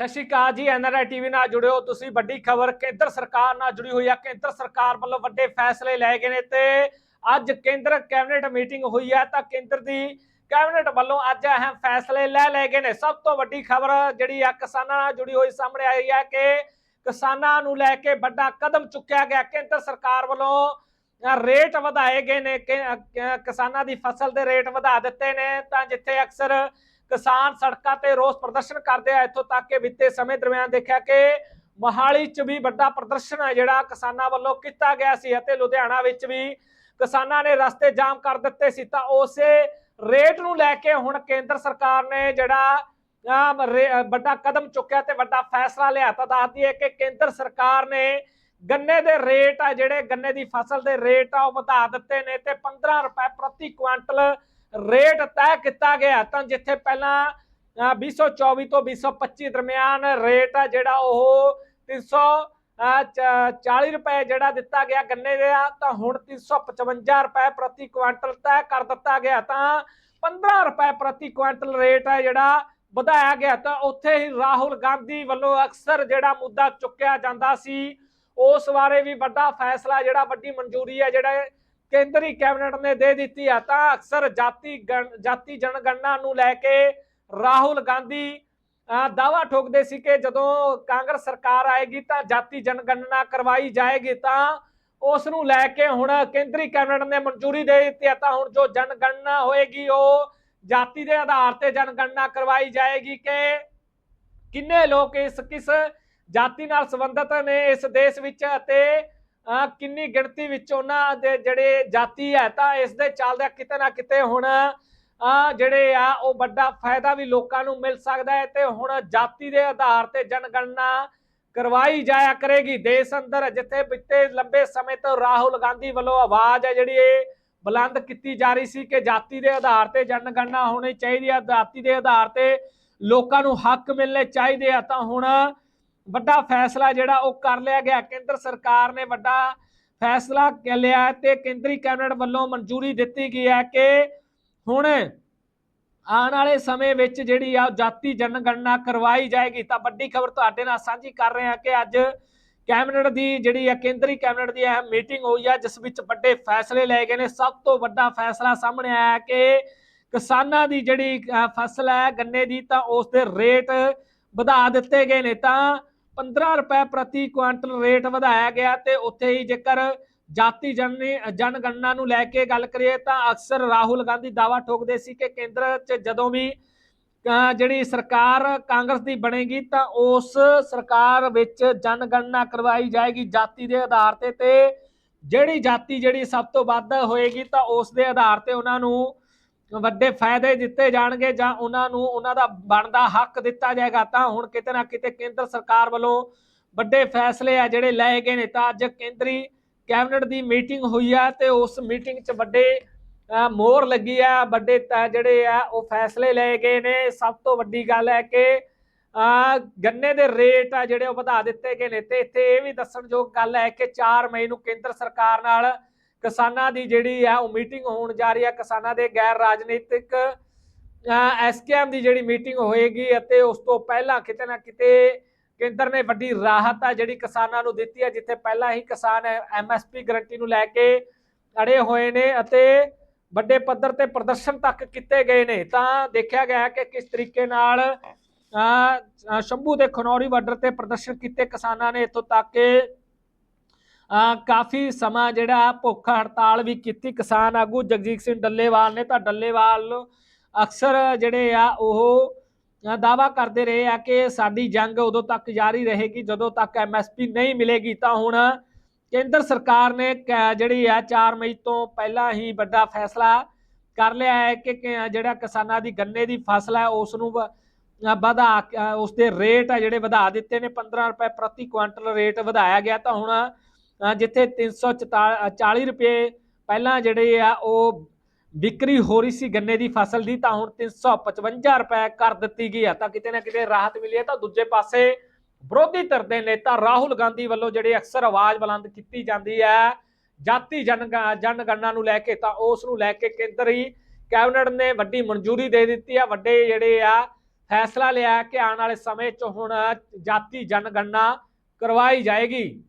ਸਤਿ ਸ਼੍ਰੀ ਅਕਾਲ ਜੀ NRI TV ਨਾਲ ਜੁੜਿਓ ਤੁਸੀਂ। ਵੱਡੀ ਖਬਰ ਕੇਂਦਰ ਸਰਕਾਰ ਨਾਲ ਜੁੜੀ ਹੋਈ ਹੈ ਕੇਂਦਰ ਸਰਕਾਰ ਵੱਲੋਂ ਵੱਡੇ ਫੈਸਲੇ ਲਏ ਗਏ ਨੇ ਤੇ ਅੱਜ ਕੇਂਦਰ ਕੈਬਨਿਟ ਮੀਟਿੰਗ ਹੋਈ ਹੈ ਤਾਂ ਕੇਂਦਰ ਦੀ ਕੈਬਨਿਟ ਵੱਲੋਂ ਅੱਜ ਅਹਿਮ ਫੈਸਲੇ ਲੈ ਲਏ ਗਏ ਨੇ। ਸਭ ਤੋਂ ਵੱਡੀ ਖਬਰ ਜਿਹੜੀ ਆ ਕਿਸਾਨਾਂ ਨਾਲ ਜੁੜੀ ਹੋਈ ਸਾਹਮਣੇ ਆਈ ਹੈ ਕਿ ਕਿਸਾਨਾਂ ਨੂੰ ਲੈ ਕੇ ਵੱਡਾ ਕਦਮ ਚੁੱਕਿਆ ਗਿਆ। ਕੇਂਦਰ ਸਰਕਾਰ ਵੱਲੋਂ ਰੇਟ ਵਧਾਏ ਗਏ ਨੇ। ਕਿਸਾਨਾਂ ਦੀ ਫਸਲ ਦੇ ਰੇਟ ਵਧਾ ਦਿੱਤੇ ਨੇ। ਤਾਂ ਜਿੱਥੇ ਅਕਸਰ ਕਿਸਾਨ ਸੜਕਾਂ ਤੇ ਰੋਸ ਪ੍ਰਦਰਸ਼ਨ ਕਰਦੇ ਆ ਇੱਥੋਂ ਤੱਕ ਕਿ ਬੀਤੇ ਸਮੇਂ ਦਰਮਿਆਨ ਦੇਖਿਆ ਕਿ ਮੋਹਾਲੀ 'ਚ ਵੀ ਵੱਡਾ ਪ੍ਰਦਰਸ਼ਨ ਹੈ ਜਿਹੜਾ ਕਿਸਾਨਾਂ ਵੱਲੋਂ ਕੀਤਾ ਗਿਆ ਸੀ ਅਤੇ ਲੁਧਿਆਣਾ ਵਿੱਚ ਵੀ ਕਿਸਾਨਾਂ ਨੇ ਰਸਤੇ ਜਾਮ ਕਰ ਦਿੱਤੇ ਸੀ। ਤਾਂ ਉਸੇ ਰੇਟ ਨੂੰ ਲੈ ਕੇ ਹੁਣ ਕੇਂਦਰ ਸਰਕਾਰ ਨੇ ਜਿਹੜਾ ਅਮ, ਰੇ- ਵੱਡਾ ਕਦਮ ਚੁੱਕਿਆ ਤੇ ਵੱਡਾ ਫੈਸਲਾ ਲਿਆ। ਤਾਂ ਦੱਸਦੀ ਹੈ ਕਿ ਕੇਂਦਰ ਸਰਕਾਰ ਨੇ ਗੰਨੇ ਦੇ ਰੇਟ ਆ ਜਿਹੜੇ ਗੰਨੇ ਦੀ ਫਸਲ ਦੇ ਰੇਟ ਆ ਉਹ ਵਧਾ ਦਿੱਤੇ ਨੇ ਤੇ 15 ਰੁਪਏ ਪ੍ਰਤੀ ਕੁਇੰਟਲ ਰੇਟ ਤੈਅ ਕੀਤਾ ਗਿਆ। ਤਾਂ ਜਿੱਥੇ ਪਹਿਲਾਂ ਅ, 224 ਤੋਂ 225 ਦਰਮਿਆਨ ਰੇਟ ਆ ਜਿਹੜਾ ਉਹ 300 ਅ, ਚ- 40 ਰੁਪਏ ਜਿਹੜਾ ਦਿੱਤਾ ਗਿਆ ਗੰਨੇ ਦਾ ਤਾਂ ਹੁਣ 355 ਰੁਪਏ ਪ੍ਰਤੀ ਕੁਇੰਟਲ ਤੈਅ ਕਰ ਦਿੱਤਾ ਗਿਆ। ਤਾਂ 15 ਰੁਪਏ ਪ੍ਰਤੀ ਕੁਇੰਟਲ ਰੇਟ ਹੈ ਜਿਹੜਾ ਵਧਾਇਆ ਗਿਆ। ਤਾਂ ਉੱਥੇ ਹੀ ਰਾਹੁਲ ਗਾਂਧੀ ਵੱਲੋਂ ਅਕਸਰ ਜਿਹੜਾ ਮੁੱਦਾ ਚੁੱਕਿਆ ਜਾਂਦਾ ਸੀ ਉਸ ਬਾਰੇ ਵੀ ਵੱਡਾ ਫੈਸਲਾ ਜਿਹੜਾ ਵੱਡੀ ਮਨਜ਼ੂਰੀ ਹੈ ਜਿਹੜਾ ਕੇਂਦਰੀ ਕੈਬਨਿਟ ਨੇ ਦੇ ਦਿੱਤੀ ਆ, ਤਾਂ ਅਕਸਰ ਜਾਤੀ ਗਣ- ਜਾਤੀ ਜਨਗਣਨਾ ਨੂੰ ਲੈ ਕੇ ਰਾਹੁਲ ਗਾਂਧੀ ਦਾਵਾ ਠੋਕਦੇ ਸੀ ਕਿ ਜਦੋਂ ਕਾਂਗਰਸ ਸਰਕਾਰ ਆਏਗੀ ਤਾਂ ਜਾਤੀ ਜਨਗਣਨਾ ਕਰਵਾਈ ਜਾਏਗੀ, ਤਾਂ ਉਸ ਨੂੰ ਲੈ ਕੇ ਹੁਣ ਕੇਂਦਰੀ ਕੈਬਨਿਟ ਨੇ ਮਨਜ਼ੂਰੀ ਦੇ ਦਿੱਤੀ ਹੈ ਤਾਂ ਹੁਣ ਜੋ ਜਨਗਣਨਾ ਹੋਏਗੀ, ਉਹ ਜਾਤੀ ਦੇ ਆਧਾਰ ਤੇ ਜਨਗਣਨਾ ਕਰਵਾਈ ਜਾਏਗੀ ਕਿ ਕਿੰਨੇ ਲੋਕ ਇਸ, ਕਿਸ ਜਾਤੀ ਨਾਲ ਸੰਬੰਧਿਤ ਨੇ ਇਸ ਦੇਸ਼ ਵਿੱਚ ਅਤੇ ਕਿੰਨੀ ਗਿਣਤੀ ਵਿੱਚ ਉਹਨਾਂ ਦੇ ਜਿਹੜੇ ਜਾਤੀ ਹੈ ਤਾਂ ਇਸ ਦੇ ਚੱਲਦਿਆਂ ਕਿਤੇ ਨਾ ਕਿਤੇ ਹੁਣ ਜਿਹੜੇ ਆ ਉਹ ਵੱਡਾ ਫਾਇਦਾ ਵੀ ਲੋਕਾਂ ਨੂੰ ਮਿਲ ਸਕਦਾ ਹੈ ਤੇ ਹੁਣ ਜਾਤੀ ਦੇ ਆਧਾਰ ਤੇ ਜਨਗਣਨਾ ਕਰਵਾਈ ਜਾਇਆ ਕਰੇਗੀ ਦੇਸ਼ ਅੰਦਰ, ਜਿੱਥੇ ਬੀਤੇ ਲੰਬੇ ਸਮੇਂ ਤੋਂ ਰਾਹੁਲ ਗਾਂਧੀ ਵੱਲੋਂ ਆਵਾਜ਼ ਹੈ ਜਿਹੜੀ ਇਹ ਬੁਲੰਦ ਕੀਤੀ ਜਾ ਰਹੀ ਸੀ ਕਿ ਜਾਤੀ ਦੇ ਆਧਾਰ ਤੇ ਜਨਗਣਨਾ ਹੋਣੀ ਚਾਹੀਦੀ ਹੈ, ਜਾਤੀ ਦੇ ਆਧਾਰ ਤੇ ਲੋਕਾਂ ਨੂੰ ਹੱਕ ਮਿਲਣੇ ਚਾਹੀਦੇ ਆ ਤਾਂ ਹੁਣ ਵੱਡਾ ਫੈਸਲਾ ਜਿਹੜਾ ਉਹ ਕਰ ਲਿਆ ਗਿਆ। ਕੇਂਦਰ ਸਰਕਾਰ ਨੇ ਵੱਡਾ ਫੈਸਲਾ ਲਿਆ ਤੇ ਕੇਂਦਰੀ ਕੈਬਨਿਟ ਵੱਲੋਂ ਮਨਜ਼ੂਰੀ ਦਿੱਤੀ ਗਈ ਹੈ ਕਿ ਹੁਣ ਆਉਣ ਵਾਲੇ ਸਮੇਂ ਵਿੱਚ ਜਿਹੜੀ ਆ ਉਹ ਜਾਤੀ ਜਨਗਣਨਾ ਕਰਵਾਈ ਜਾਏਗੀ। ਤਾਂ ਵੱਡੀ ਖਬਰ ਤੁਹਾਡੇ ਨਾਲ ਸਾਂਝੀ ਕਰ ਰਹੇ ਹਾਂ ਕਿ ਅੱਜ ਕੈਬਨਿਟ ਦੀ ਜਿਹੜੀ ਆ, ਕੇਂਦਰੀ ਕੈਬਨਿਟ ਦੀ ਇਹ ਮੀਟਿੰਗ ਹੋਈ ਆ, ਜਿਸ ਵਿੱਚ ਵੱਡੇ ਫੈਸਲੇ ਲਏ ਗਏ ਨੇ। ਸਭ ਤੋਂ ਵੱਡਾ ਫੈਸਲਾ ਸਾਹਮਣੇ ਆਇਆ ਕਿ ਕਿਸਾਨਾਂ ਦੀ ਜਿਹੜੀ ਫਸਲ ਹੈ ਗੰਨੇ ਦੀ ਤਾਂ ਉਸ ਦੇ ਰੇਟ ਵਧਾ ਦਿੱਤੇ ਗਏ ਨੇ। ਤਾਂ 15 ਰੁਪਏ ਪ੍ਰਤੀ ਕੁਇੰਟਲ ਰੇਟ ਵਧਾਇਆ ਗਿਆ ਤੇ ਉੱਥੇ ਹੀ ਜੇਕਰ ਜਾਤੀ ਜਨ ਜਨਗਣਨਾ ਨੂੰ ਲੈ ਕੇ ਗੱਲ ਕਰੀਏ ਤਾਂ ਅਕਸਰ ਰਾਹੁਲ ਗਾਂਧੀ ਦਾਵਾ ਠੋਕਦੇ ਸੀ ਕਿ ਕੇਂਦਰ 'ਚ ਜਦੋਂ ਵੀ ਜਿਹੜੀ ਸਰਕਾਰ ਕਾਂਗਰਸ ਦੀ ਬਣੇਗੀ ਤਾਂ ਉਸ ਸਰਕਾਰ ਵਿੱਚ ਜਨਗਣਨਾ ਕਰਵਾਈ ਜਾਏਗੀ ਜਾਤੀ ਦੇ ਆਧਾਰ ਤੇ ਤੇ ਜਿਹੜੀ ਜਾਤੀ ਜਿਹੜੀ ਸਭ ਤੋਂ ਵੱਧ ਹੋਏਗੀ ਤਾਂ ਉਸ ਦੇ ਆਧਾਰ ਤੇ ਉਹਨਾਂ ਨੂੰ ਵੱਡੇ ਫਾਇਦੇ ਦਿੱਤੇ ਜਾਣਗੇ ਜਾਂ ਉਹਨਾਂ ਨੂੰ ਉਹਨਾਂ ਦਾ ਬਣਦਾ ਹੱਕ ਦਿੱਤਾ ਜਾਏਗਾ, ਤਾਂ ਹੁਣ ਕਿਤੇ ਨਾ ਕਿਤੇ ਕੇਂਦਰ ਸਰਕਾਰ ਵੱਲੋਂ ਵੱਡੇ ਫੈਸਲੇ ਆ ਜਿਹੜੇ ਲਏ ਗਏ ਨੇ। ਤਾਂ ਅੱਜ ਕੇਂਦਰੀ ਕੈਬਨਿਟ ਦੀ ਮੀਟਿੰਗ ਹੋਈ ਆ ਤੇ ਉਸ ਮੀਟਿੰਗ 'ਚ ਵੱਡੇ ਅਹ ਮੋਹਰ ਲੱਗੀ ਆ। ਵੱਡੇ ਜਿਹੜੇ ਆ, ਉਹ ਫੈਸਲੇ ਲਏ ਗਏ ਨੇ। ਸਭ ਤੋਂ ਵੱਡੀ ਗੱਲ ਹੈ ਕਿ ਗੰਨੇ ਦੇ ਰੇਟ ਆ ਜਿਹੜੇ ਉਹ ਵਧਾ ਦਿੱਤੇ ਗਏ ਨੇ। ਤੇ ਇੱਥੇ ਇਹ ਵੀ ਦੱਸਣਯੋਗ ਗੱਲ ਹੈ ਕਿ 4 ਮਈ ਨੂੰ ਕੇਂਦਰ ਸਰਕਾਰ ਨਾਲ ਕਿਸਾਨਾਂ ਦੀ ਜਿਹੜੀ ਹੈ ਉਹ ਮੀਟਿੰਗ ਹੋਣ ਜਾ ਰਹੀ ਹੈ ਕਿਸਾਨਾਂ ਦੇ ਗੈਰ ਰਾਜਨੀਤਿਕ ਐਸਕੇਐਮ ਦੀ ਜਿਹੜੀ ਮੀਟਿੰਗ ਹੋਏਗੀ ਅਤੇ ਉਸ ਤੋਂ ਪਹਿਲਾਂ ਕਿਤੇ ਨਾ ਕਿਤੇ ਕੇਂਦਰ ਨੇ ਵੱਡੀ ਰਾਹਤ ਆ ਜਿਹੜੀ ਕਿਸਾਨਾਂ ਨੂੰ ਦਿੱਤੀ ਹੈ ਜਿੱਥੇ ਪਹਿਲਾਂ ਹੀ ਕਿਸਾਨ ਐਮਐਸਪੀ ਗਰੰਟੀ ਨੂੰ ਲੈ ਕੇ ਅੜੇ ਹੋਏ ਨੇ ਅਤੇ ਵੱਡੇ ਪੱਧਰ ਤੇ ਪ੍ਰਦਰਸ਼ਨ ਤੱਕ ਕੀਤੇ ਗਏ ਨੇ। ਤਾਂ ਦੇਖਿਆ ਗਿਆ ਕਿ ਕਿਸ ਤਰੀਕੇ ਨਾਲ ਸ਼ੰਭੂ ਦੇ ਖਨੌਰੀ ਬਾਰਡਰ ਤੇ ਪ੍ਰਦਰਸ਼ਨ ਕੀਤੇ ਕਿਸਾਨਾਂ ਨੇ ਇੱਥੋਂ ਤੱਕ ਕਿ ਕਾਫੀ ਸਮਾਂ ਜਿਹੜਾ ਭੁੱਖ ਹੜਤਾਲ ਵੀ ਕੀਤੀ ਕਿਸਾਨ ਆਗੂ ਜਗਜੀਤ ਸਿੰਘ ਡੱਲੇਵਾਲ ਨੇ। ਤਾਂ ਡੱਲੇਵਾਲ ਅਕਸਰ ਜਿਹੜੇ ਆ ਉਹ ਅ, ਦਾਵਾ ਕਰਦੇ ਰਹੇ ਆ ਕਿ ਸਾਡੀ ਜੰਗ ਉਦੋਂ ਤੱਕ ਜਾਰੀ ਰਹੇਗੀ। ਜਦੋਂ ਤੱਕ ਐਮਐਸਪੀ ਨਹੀਂ ਮਿਲੇਗੀ ਤਾਂ ਹੁਣ ਕੇਂਦਰ ਸਰਕਾਰ ਨੇ ਕ- ਜਿਹੜੀ ਆ 4 ਮਈ ਤੋਂ ਪਹਿਲਾਂ ਹੀ ਵੱਡਾ ਫੈਸਲਾ ਕਰ ਲਿਆ ਹੈ ਕਿ ਜਿਹੜਾ ਕਿਸਾਨਾਂ ਦੀ ਗੰਨੇ ਦੀ ਫਸਲ ਹੈ ਉਸ ਨੂੰ ਵ- ਵਧਾ ਅ, ਉਸ ਦੇ ਰੇਟ ਆ ਜਿਹੜੇ ਵਧਾ ਦਿੱਤੇ ਨੇ। 15 ਰੁਪਏ ਪ੍ਰਤੀ ਕੁਇੰਟਲ ਰੇਟ ਵਧਾਇਆ ਗਿਆ। ਤਾਂ ਹੁਣ ਜਿੱਥੇ 340 ਰੁਪਏ ਪਹਿਲਾਂ ਜਿਹੜੇ ਆ ਉਹ ਵਿਕਰੀ ਹੋ ਰਹੀ ਸੀ ਗੰਨੇ ਦੀ ਫਸਲ ਦੀ, ਤਾਂ ਹੁਣ 355 ਰੁਪਏ ਕਰ ਦਿੱਤੀ ਗਈ ਆ। ਤਾਂ ਕਿਤੇ ਨਾ ਕਿਤੇ ਰਾਹਤ ਮਿਲੀ ਹੈ ਤਾਂ ਦੂਜੇ ਪਾਸੇ ਵਿਰੋਧੀ ਧਿਰ ਦੇ ਨੇਤਾ ਰਾਹੁਲ ਗਾਂਧੀ ਵੱਲੋਂ ਜਿਹੜੀ ਅਕਸਰ ਆਵਾਜ਼ ਬੁਲੰਦ ਕੀਤੀ ਜਾਂਦੀ ਹੈ ਜਾਤੀ ਜਨ ਜਨਗਣਨਾ ਨੂੰ ਲੈ ਕੇ, ਤਾਂ ਉਸ ਨੂੰ ਲੈ ਕੇ ਕੇਂਦਰੀ ਕੈਬਨਿਟ ਨੇ ਵੱਡੀ ਮਨਜ਼ੂਰੀ ਦੇ ਦਿੱਤੀ ਆ। ਵੱਡੇ ਜਿਹੜੇ ਆ, ਫੈਸਲਾ ਲਿਆ ਕਿ ਆਉਣ ਵਾਲੇ ਸਮੇਂ 'ਚ ਹੁਣ ਜਾਤੀ ਜਨਗਣਨਾ ਕਰਵਾਈ ਜਾਏਗੀ।